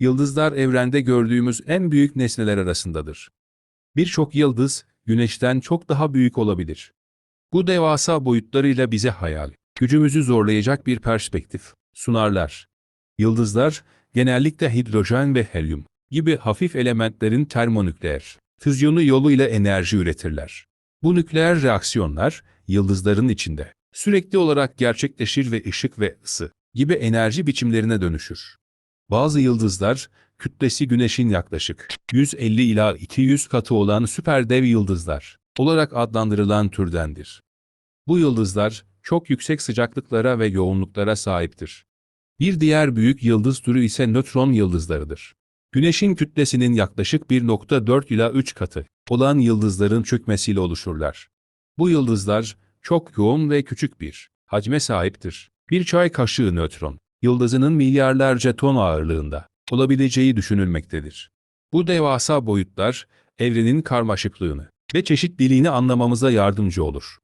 Yıldızlar evrende gördüğümüz en büyük nesneler arasındadır. Birçok yıldız, güneşten çok daha büyük olabilir. Bu devasa boyutlarıyla bize hayal, gücümüzü zorlayacak bir perspektif sunarlar. Yıldızlar, genellikle hidrojen ve helyum gibi hafif elementlerin termonükleer, füzyonu yoluyla enerji üretirler. Bu nükleer reaksiyonlar, yıldızların içinde sürekli olarak gerçekleşir ve ışık ve ısı gibi enerji biçimlerine dönüşür. Bazı yıldızlar, kütlesi Güneş'in yaklaşık 150 ila 200 katı olan süperdev yıldızlar olarak adlandırılan türdendir. Bu yıldızlar, çok yüksek sıcaklıklara ve yoğunluklara sahiptir. Bir diğer büyük yıldız türü ise nötron yıldızlarıdır. Güneşin kütlesinin yaklaşık 1.4 ila 3 katı olan yıldızların çökmesiyle oluşurlar. Bu yıldızlar çok yoğun ve küçük bir hacme sahiptir. Bir çay kaşığı nötron, yıldızının milyarlarca ton ağırlığında olabileceği düşünülmektedir. Bu devasa boyutlar, evrenin karmaşıklığını ve çeşitliliğini anlamamıza yardımcı olur.